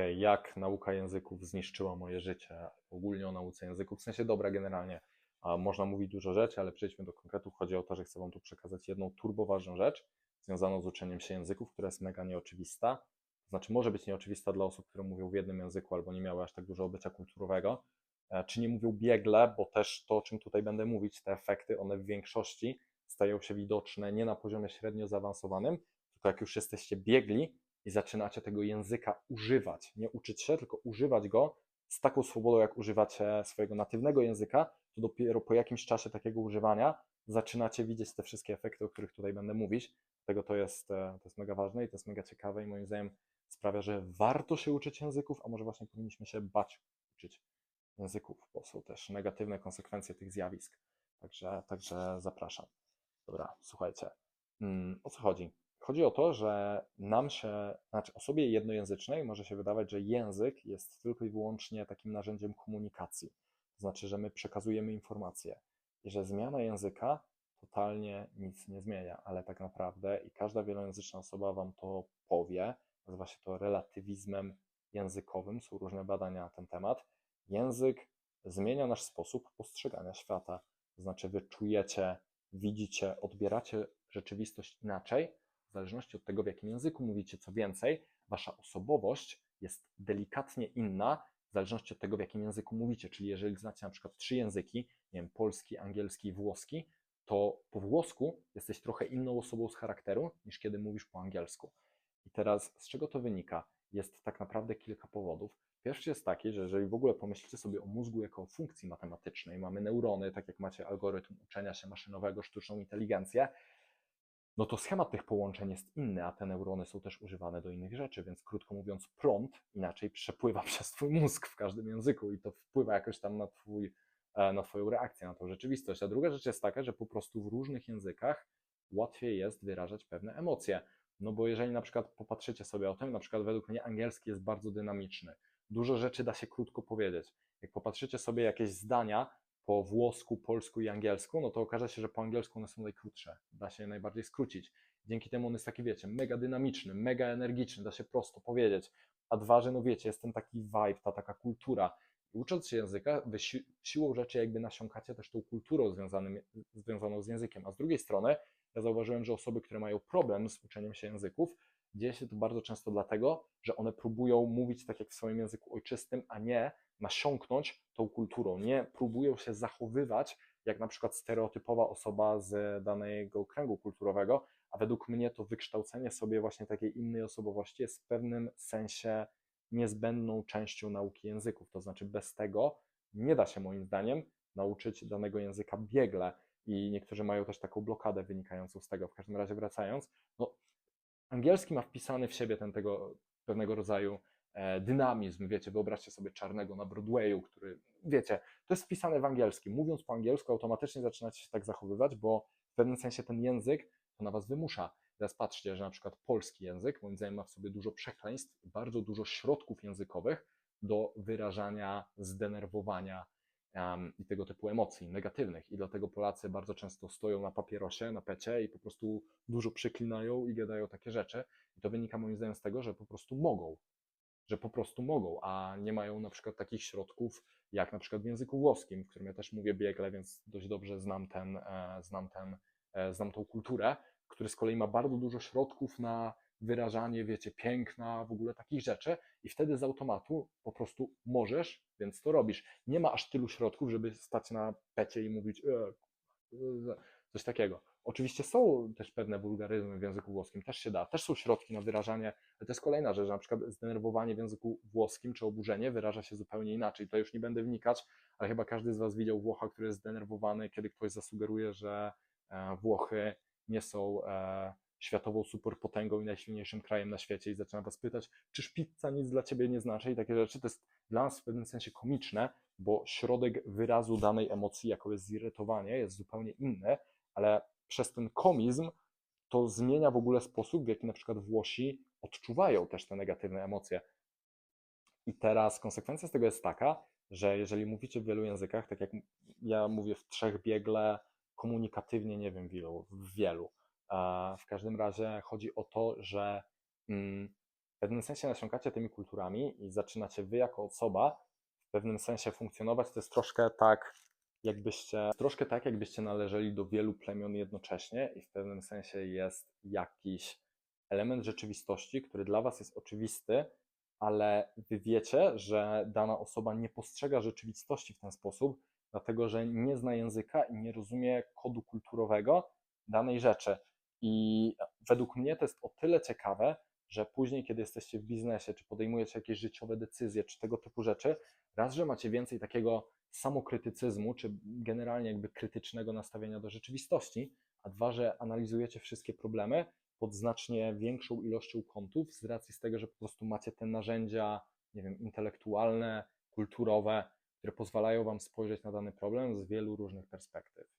jak nauka języków zniszczyła moje życie, ogólnie o nauce języków, w sensie dobra generalnie, a można mówić dużo rzeczy, ale przejdźmy do konkretów. Chodzi o to, że chcę Wam tu przekazać jedną turboważną rzecz związaną z uczeniem się języków, która jest mega nieoczywista. To znaczy może być nieoczywista dla osób, które mówią w jednym języku albo nie miały aż tak dużo obycia kulturowego, e, czy nie mówią biegle, bo też to, o czym tutaj będę mówić, te efekty, one w większości stają się widoczne nie na poziomie średnio zaawansowanym, tylko jak już jesteście biegli i zaczynacie tego języka używać, nie uczyć się, tylko używać go z taką swobodą, jak używacie swojego natywnego języka, to dopiero po jakimś czasie takiego używania zaczynacie widzieć te wszystkie efekty, o których tutaj będę mówić. Dlatego to jest, e, to jest mega ważne i to jest mega ciekawe i moim zdaniem sprawia, że warto się uczyć języków, a może właśnie powinniśmy się bać uczyć języków, bo są też negatywne konsekwencje tych zjawisk. Także, także zapraszam. Dobra, słuchajcie. Mm, O co chodzi? Chodzi o to, że nam się, znaczy osobie jednojęzycznej może się wydawać, że język jest tylko i wyłącznie takim narzędziem komunikacji. To znaczy, że my przekazujemy informacje i że zmiana języka totalnie nic nie zmienia, ale tak naprawdę i każda wielojęzyczna osoba Wam to powie, nazywa się to relatywizmem językowym, są różne badania na ten temat. Język zmienia nasz sposób postrzegania świata. To znaczy, wy czujecie, widzicie, odbieracie rzeczywistość inaczej, zależności od tego, w jakim języku mówicie. Co więcej, wasza osobowość jest delikatnie inna, w zależności od tego, w jakim języku mówicie. Czyli jeżeli znacie na przykład trzy języki, nie wiem, polski, angielski i włoski, to po włosku jesteś trochę inną osobą z charakteru, niż kiedy mówisz po angielsku. I teraz z czego to wynika? Jest tak naprawdę kilka powodów. Pierwszy jest taki, że jeżeli w ogóle pomyślicie sobie o mózgu jako o funkcji matematycznej, mamy neurony, tak jak macie algorytm uczenia się maszynowego, sztuczną inteligencję, no to schemat tych połączeń jest inny, a te neurony są też używane do innych rzeczy, więc krótko mówiąc, prąd inaczej przepływa przez twój mózg w każdym języku i to wpływa jakoś tam na, twój, e, na twoją reakcję, na tą rzeczywistość. A druga rzecz jest taka, że po prostu w różnych językach łatwiej jest wyrażać pewne emocje. No bo jeżeli na przykład popatrzycie sobie o tym, na przykład według mnie angielski jest bardzo dynamiczny. Dużo rzeczy da się krótko powiedzieć. Jak popatrzycie sobie jakieś zdania po włosku, polsku i angielsku, no to okaże się, że po angielsku one są najkrótsze. Da się je najbardziej skrócić. Dzięki temu on jest taki, wiecie, mega dynamiczny, mega energiczny, da się prosto powiedzieć. A dwa, że no wiecie, jest ten taki vibe, ta taka kultura. Ucząc się języka, wy si siłą rzeczy jakby nasiąkacie też tą kulturą związaną z językiem. A z drugiej strony, ja zauważyłem, że osoby, które mają problem z uczeniem się języków, dzieje się to bardzo często dlatego, że one próbują mówić tak jak w swoim języku ojczystym, a nie nasiąknąć tą kulturą. Nie próbują się zachowywać jak na przykład stereotypowa osoba z danego kręgu kulturowego, a według mnie to wykształcenie sobie właśnie takiej innej osobowości jest w pewnym sensie niezbędną częścią nauki języków. To znaczy bez tego nie da się moim zdaniem nauczyć danego języka biegle i niektórzy mają też taką blokadę wynikającą z tego. W każdym razie wracając, no, angielski ma wpisany w siebie ten tego pewnego rodzaju dynamizm, wiecie, wyobraźcie sobie czarnego na Broadwayu, który, wiecie, to jest wpisane w angielskim. Mówiąc po angielsku automatycznie zaczynacie się tak zachowywać, bo w pewnym sensie ten język to na was wymusza. Teraz patrzcie, że na przykład polski język, moim zdaniem, ma w sobie dużo przekleństw, bardzo dużo środków językowych do wyrażania zdenerwowania um, i tego typu emocji negatywnych. I dlatego Polacy bardzo często stoją na papierosie, na pecie i po prostu dużo przyklinają i gadają takie rzeczy. I to wynika moim zdaniem z tego, że po prostu mogą. Że po prostu mogą, a nie mają na przykład takich środków, jak na przykład w języku włoskim, w którym ja też mówię biegle, więc dość dobrze znam ten, e, znam ten, e, znam tą kulturę, który z kolei ma bardzo dużo środków na wyrażanie, wiecie, piękna, w ogóle takich rzeczy i wtedy z automatu po prostu możesz, więc to robisz. Nie ma aż tylu środków, żeby stać na pecie i mówić e, coś takiego. Oczywiście są też pewne wulgaryzmy w języku włoskim, też się da, też są środki na wyrażanie, ale to jest kolejna rzecz, na przykład zdenerwowanie w języku włoskim czy oburzenie wyraża się zupełnie inaczej. To już nie będę wnikać, ale chyba każdy z Was widział Włocha, który jest zdenerwowany, kiedy ktoś zasugeruje, że e, Włochy nie są e, światową superpotęgą i najsilniejszym krajem na świecie i zaczyna was pytać, czyż pizza nic dla ciebie nie znaczy i takie rzeczy. To jest dla nas w pewnym sensie komiczne, bo środek wyrazu danej emocji, jaką jest zirytowanie, jest zupełnie inny, ale przez ten komizm to zmienia w ogóle sposób, w jaki na przykład Włosi odczuwają też te negatywne emocje. I teraz konsekwencja z tego jest taka, że jeżeli mówicie w wielu językach, tak jak ja mówię w trzech biegle, komunikatywnie, nie wiem w ilu, w wielu. W każdym razie chodzi o to, że mm, w pewnym sensie nasiąkacie tymi kulturami i zaczynacie wy jako osoba w pewnym sensie funkcjonować. To jest troszkę tak, jakbyście, troszkę tak, jakbyście należeli do wielu plemion jednocześnie i w pewnym sensie jest jakiś element rzeczywistości, który dla was jest oczywisty, ale wy wiecie, że dana osoba nie postrzega rzeczywistości w ten sposób, dlatego że nie zna języka i nie rozumie kodu kulturowego danej rzeczy. I według mnie to jest o tyle ciekawe, że później, kiedy jesteście w biznesie, czy podejmujecie jakieś życiowe decyzje, czy tego typu rzeczy, raz, że macie więcej takiego samokrytycyzmu, czy generalnie jakby krytycznego nastawienia do rzeczywistości, a dwa, że analizujecie wszystkie problemy pod znacznie większą ilością kątów z racji z tego, że po prostu macie te narzędzia, nie wiem, intelektualne, kulturowe, które pozwalają wam spojrzeć na dany problem z wielu różnych perspektyw.